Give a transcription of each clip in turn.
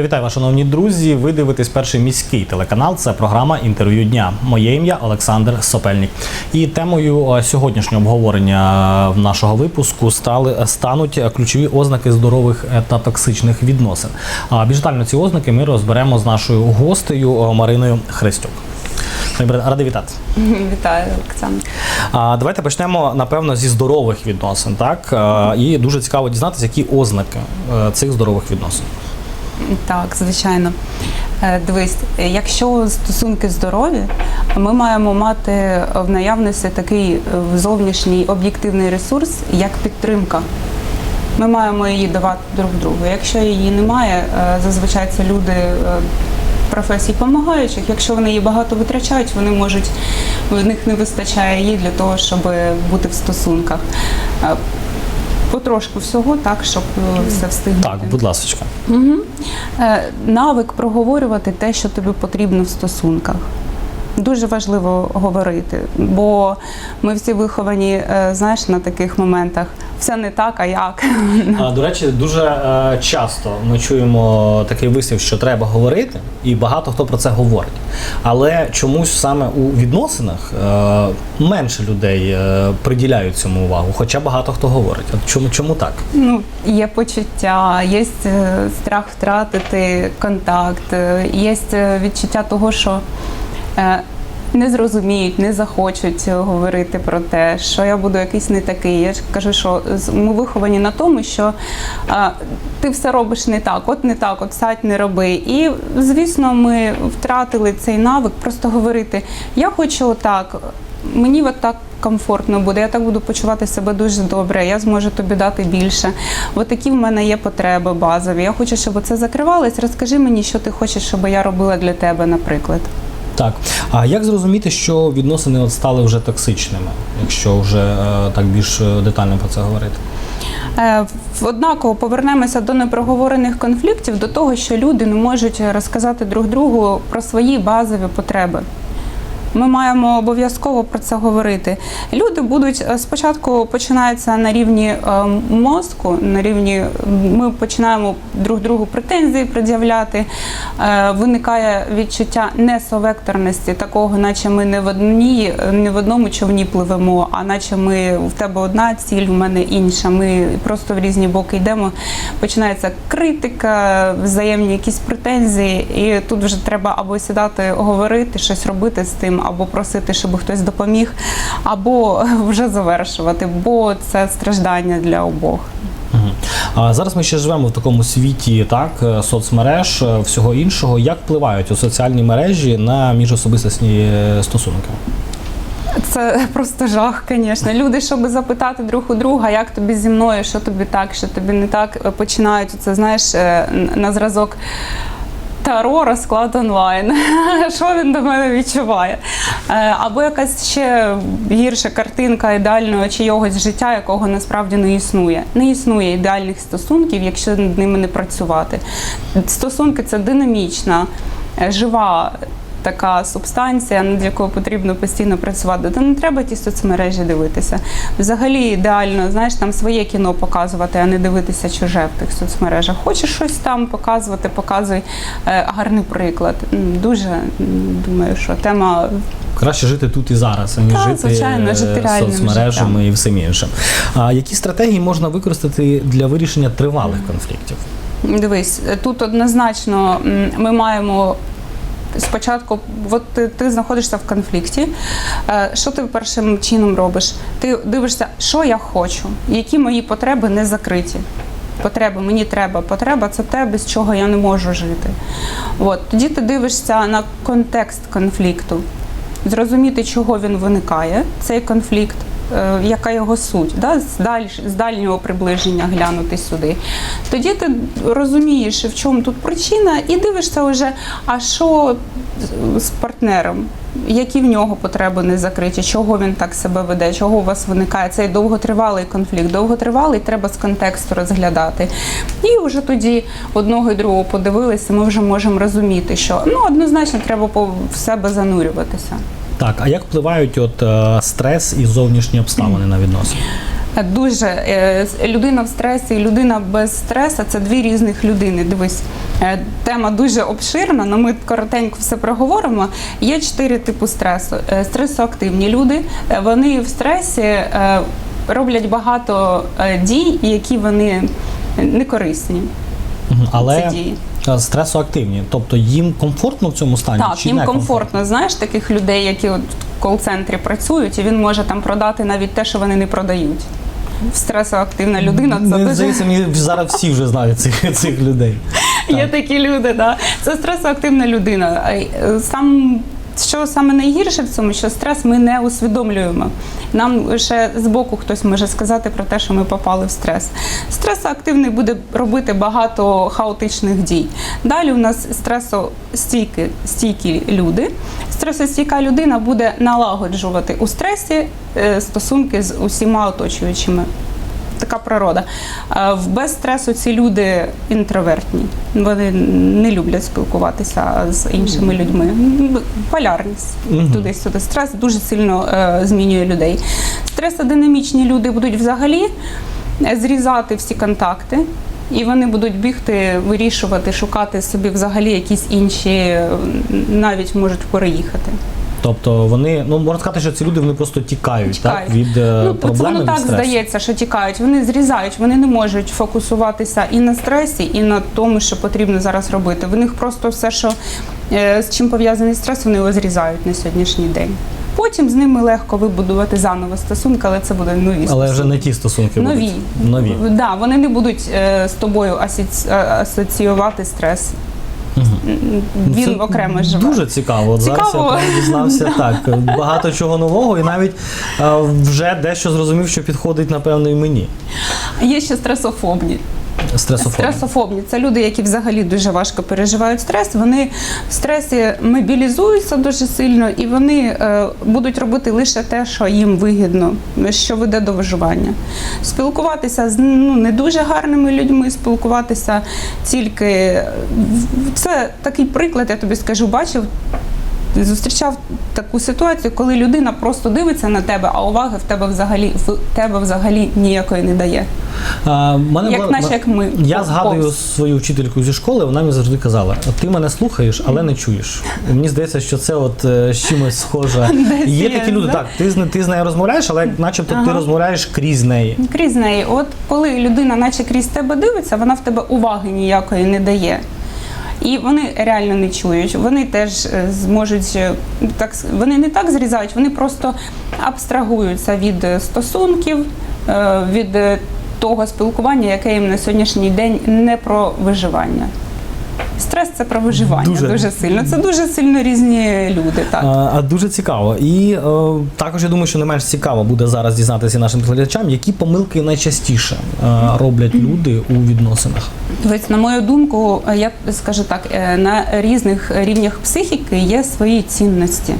Я вітаю вас, шановні друзі. Ви дивитесь перший міський телеканал. Це програма інтерв'ю дня. Моє ім'я Олександр Сопельник. І темою е, сьогоднішнього обговорення е, нашого випуску стали стануть е, ключові ознаки здорових та токсичних відносин. А більш детально ці ознаки ми розберемо з нашою гостею Мариною Христюк. Радий вітати. Вітаю, Олександр. Давайте почнемо напевно зі здорових відносин. Так і дуже цікаво дізнатися, які ознаки цих здорових відносин. Так, звичайно. Е, Дивись, якщо стосунки здорові, ми маємо мати в наявності такий е, зовнішній об'єктивний ресурс, як підтримка. Ми маємо її давати друг другу. Якщо її немає, е, зазвичай це люди професій допомагаючих. Якщо вони її багато витрачають, вони можуть в них не вистачає її для того, щоб бути в стосунках. Потрошку всього так, щоб е, все встигнути. Так, будь ласка. Угу. Е, навик проговорювати те, що тобі потрібно в стосунках. Дуже важливо говорити, бо ми всі виховані, е, знаєш, на таких моментах. Все не так, а як. А, До речі, дуже е, часто ми чуємо такий вислів, що треба говорити, і багато хто про це говорить. Але чомусь саме у відносинах е, менше людей е, приділяють цьому увагу, хоча багато хто говорить. От чому, чому так? Ну, є почуття, є страх втратити контакт, є відчуття того, що не зрозуміють, не захочуть е, говорити про те, що я буду якийсь не такий. Я ж кажу, що ми виховані на тому, що е, ти все робиш не так, от не так, от сядь, не роби. І звісно, ми втратили цей навик просто говорити: я хочу отак, мені так комфортно буде, я так буду почувати себе дуже добре, я зможу тобі дати більше. От такі в мене є потреби базові. Я хочу, щоб це закривалось. Розкажи мені, що ти хочеш, щоб я робила для тебе, наприклад. Так. А як зрозуміти, що відносини от стали вже токсичними, якщо вже е, так більш е, детально про це говорити? Е, Однаково повернемося до непроговорених конфліктів, до того, що люди не можуть розказати друг другу про свої базові потреби. Ми маємо обов'язково про це говорити. Люди будуть е, спочатку починається на рівні е, мозку, на рівні ми починаємо друг другу претензії пред'являти. Е, Виникає відчуття несовекторності, такого, наче ми не в одній, не в одному човні пливемо, а наче ми в тебе одна ціль, в мене інша. Ми просто в різні боки йдемо. Починається критика, взаємні якісь претензії, і тут вже треба або сідати, говорити, щось робити з тим, або просити, щоб хтось допоміг, або вже завершувати, бо це страждання для обох. А зараз ми ще живемо в такому світі, так, е, соцмереж, е, всього іншого. Як впливають у соціальні мережі на міжособистісні е, стосунки? Це просто жах, звісно. Люди, щоб запитати друг у друга, як тобі зі мною, що тобі так, що тобі не так, починають це, знаєш, на зразок. Таро розклад онлайн. Що він до мене відчуває? Е, Або якась ще гірша картинка ідеального чийогось життя, якого насправді не існує. Не існує ідеальних стосунків, якщо над ними не працювати. Стосунки це динамічна, е, жива така субстанція, над якою потрібно постійно працювати. Та не треба ті соцмережі дивитися. Взагалі ідеально, знаєш, там своє кіно показувати, а не дивитися чуже в тих соцмережах. Хочеш щось там показувати, показуй Е, гарний приклад. Дуже думаю, що тема Краще жити тут і зараз, аніж Так, жити звичайно, е, жити соцмережами життям. і всім іншим. А які стратегії можна використати для вирішення тривалих конфліктів? Дивись, тут однозначно ми маємо. Спочатку, от ти, ти знаходишся в конфлікті. Е, Що ти першим чином робиш? Ти дивишся, що я хочу, які мої потреби не закриті. Потреби, мені треба. Потреба це те, без чого я не можу жити. От. Тоді ти дивишся на контекст конфлікту, зрозуміти, чого він виникає, цей конфлікт, яка його суть, да? з, даль, з дальнього приближення глянути сюди. Тоді ти розумієш, в чому тут причина, і дивишся вже, а що з- партнером, які в нього потреби не закриті, чого він так себе веде, чого у вас виникає цей довготривалий конфлікт. Довготривалий треба з контексту розглядати. І вже тоді одного і другого подивилися, ми вже можемо розуміти, що ну однозначно треба в себе занурюватися. Так, а як впливають от е, стрес і зовнішні обставини на відносини? Дуже е, людина в стресі людина без стресу це дві різних людини. Дивись, е, тема дуже обширна, але ми коротенько все проговоримо. Є чотири типи стресу. Стресоактивні люди. Вони в стресі роблять багато дій, які вони не корисні. Але Ці дії. е, стресоактивні, тобто їм комфортно в цьому стані? Так, чи їм не комфортно. Знаєш таких людей, які от в кол-центрі працюють, і він може там продати навіть те, що вони не продають. Стресоактивна людина це Мені дуже здається, мені зараз всі вже знають цих, цих людей. Є такі люди, да. Це стресоактивна людина. Е, Сам що саме найгірше в цьому, що стрес ми не усвідомлюємо. Нам лише збоку хтось може сказати про те, що ми попали в стрес. Стресоактивний буде робити багато хаотичних дій. Далі у нас стресостійкі стійкі люди. Стресостійка людина буде налагоджувати у стресі е, стосунки з усіма оточуючими така природа. В без стресу ці люди інтровертні. Вони не люблять спілкуватися з іншими людьми. Полярність Мгм. туди-сюди. Стрес дуже сильно е, змінює людей. Стресодинамічні люди будуть взагалі е, зрізати всі контакти. І вони будуть бігти, вирішувати, шукати собі взагалі якісь інші, е, навіть можуть переїхати. Тобто вони, ну можна сказати, що ці люди вони просто тікають, Тікають. так від е, Ну, проблеми воно так здається, що тікають. Вони зрізають, вони не можуть фокусуватися і на стресі, і на тому, що потрібно зараз робити. В них просто все, що е, з чим пов'язаний стрес, вони його зрізають на сьогоднішній день. Потім з ними легко вибудувати заново стосунки, але це буде нові Але стосунки. вже не ті стосунки нові. будуть. Нові. Да, вони не будуть е, з тобою асоці... асоціювати стрес. Він це окремо живе. Дуже цікаво. От зараз я дізнався так. Багато чого нового, і навіть е, вже дещо зрозумів, що підходить, напевно, і мені. Є ще стресофобні. Стресофобія. Стресофобні це люди, які взагалі дуже важко переживають стрес. Вони в стресі мобілізуються дуже сильно, і вони е, будуть робити лише те, що їм вигідно, що веде до виживання. Спілкуватися з ну, не дуже гарними людьми, спілкуватися тільки це такий приклад, я тобі скажу, бачив. Зустрічав таку ситуацію, коли людина просто дивиться на тебе, а уваги в тебе взагалі в тебе взагалі ніякої не дає. А, мене Як була- наче як ми. Я Повз. згадую свою вчительку зі школи, вона мені завжди казала: ти мене слухаєш, але не чуєш. І мені здається, що це от е, з чимось схоже. Є є, такі люди, так, ти з ти з нею розмовляєш, але начебто ти розмовляєш крізь неї. Крізь неї, от коли людина, наче крізь тебе дивиться, вона в тебе уваги ніякої не дає. І вони реально не чують. Вони теж е, зможуть е, так вони не так зрізають, вони просто абстрагуються від е, стосунків, від того спілкування, яке їм на сьогоднішній день не про виживання. Стрес це про виживання Дуже. дуже, сильно. Це дуже сильно різні люди. Так. А, а дуже цікаво. І е, також я думаю, що не менш цікаво буде зараз дізнатися нашим глядачам, які помилки найчастіше е, роблять люди у відносинах. Дивись, на мою думку, е, я скажу так, на різних рівнях психіки є свої цінності.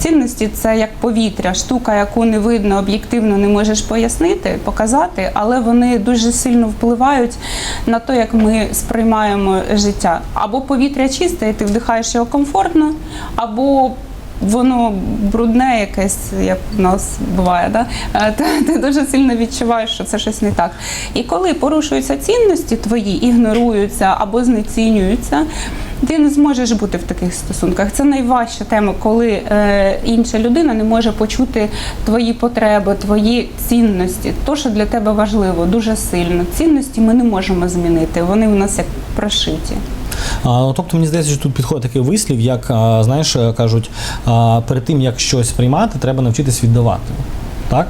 Цінності це як повітря, штука, яку не видно, об'єктивно не можеш пояснити, показати, але вони дуже сильно впливають на те, як ми сприймаємо життя. Або повітря чисте, і ти вдихаєш його комфортно, або воно брудне якесь, як в нас буває, да? Е, ти, ти дуже сильно відчуваєш, що це щось не так. І коли порушуються цінності твої, ігноруються або знецінюються, ти не зможеш бути в таких стосунках. Це найважча тема, коли е, інша людина не може почути твої потреби, твої цінності, то, що для тебе важливо, дуже сильно. Цінності ми не можемо змінити, вони в нас як прошиті. Ну, тобто мені здається, що тут підходить такий вислів, як знаєш, кажуть, перед тим як щось приймати, треба навчитись віддавати. Так?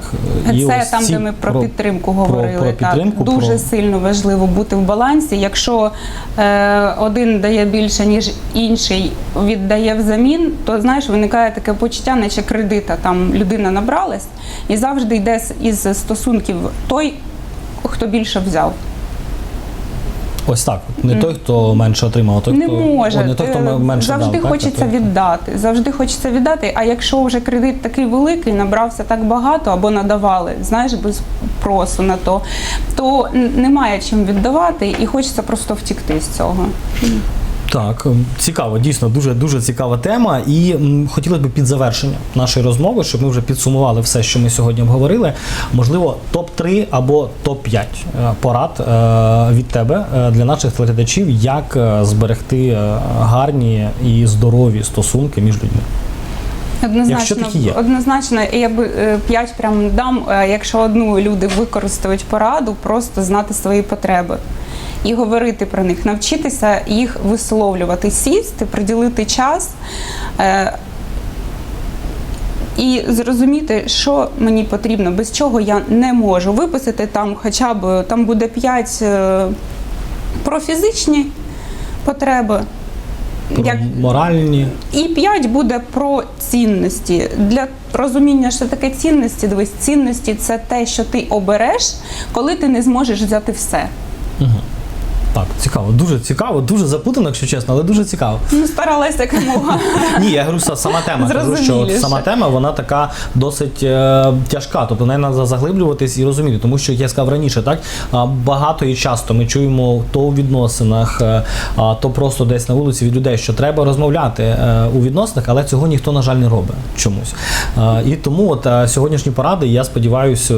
І Це там, ці де ми про, підтримку про- говорили. про підтримку, так. Дуже про- сильно важливо бути в балансі. Якщо е, один дає більше, ніж інший віддає взамін, то знаєш, виникає таке почуття, наче кредита. Там людина набралась і завжди йде із стосунків той, хто більше взяв. Ось так. Не той, хто менше отримав, а той, не хто може. не той, хто Е, менше завжди дав. хочеться так? віддати. Завжди хочеться віддати. А якщо вже кредит такий великий, набрався так багато або надавали, знаєш, без просу на то, то немає чим віддавати і хочеться просто втікти з цього. Так, ем, цікаво, дійсно дуже дуже цікава тема. І хотілося б під завершення нашої розмови, щоб ми вже підсумували все, що ми сьогодні обговорили. Можливо, топ 3 або топ 5 порад е, від тебе е, для наших телеглядачів, як е, зберегти е, гарні і здорові стосунки між людьми. Однозначно, є. однозначно, я би е, п'ять прям дам. е, Якщо одну люди використають пораду, просто знати свої потреби і говорити про них, навчитися їх висловлювати, сісти, приділити час. е, І зрозуміти, що мені потрібно, без чого я не можу. Виписати там хоча б там буде 5 про фізичні потреби. Про моральні. І п'ять буде про цінності. Для розуміння, що таке цінності, дивись, цінності це те, що ти обереш, коли ти не зможеш взяти все. Так, цікаво, дуже цікаво, дуже запутано, якщо чесно, але дуже цікаво. Ну, старалася якомога. Ні, я говорю, сама тема. Кажу, що от сама тема вона така досить е, тяжка. Тобто не треба заглиблюватись і розуміти, тому що як я сказав раніше, так багато і часто ми чуємо то у відносинах, е, а, то просто десь на вулиці від людей, що треба розмовляти е, у відносинах, але цього ніхто, на жаль, не робить чомусь. Е, І тому от е, сьогоднішні поради, я сподіваюся,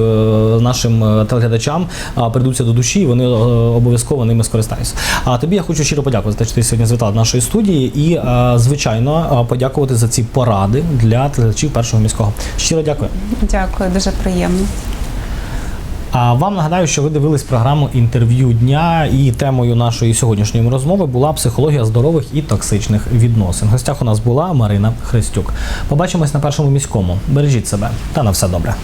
нашим телеглядачам прийдуться до душі, і вони е, обов'язково ними скористаються. А тобі я хочу щиро подякувати, що ти сьогодні звітала до нашої студії, і е, звичайно е, подякувати за ці поради для телеглядачів першого міського. Щиро дякую. Дякую, дуже приємно. А вам нагадаю, що ви дивились програму інтерв'ю дня, і темою нашої сьогоднішньої розмови була психологія здорових і токсичних відносин. В гостях у нас була Марина Христюк. Побачимось на першому міському. Бережіть себе та на все добре.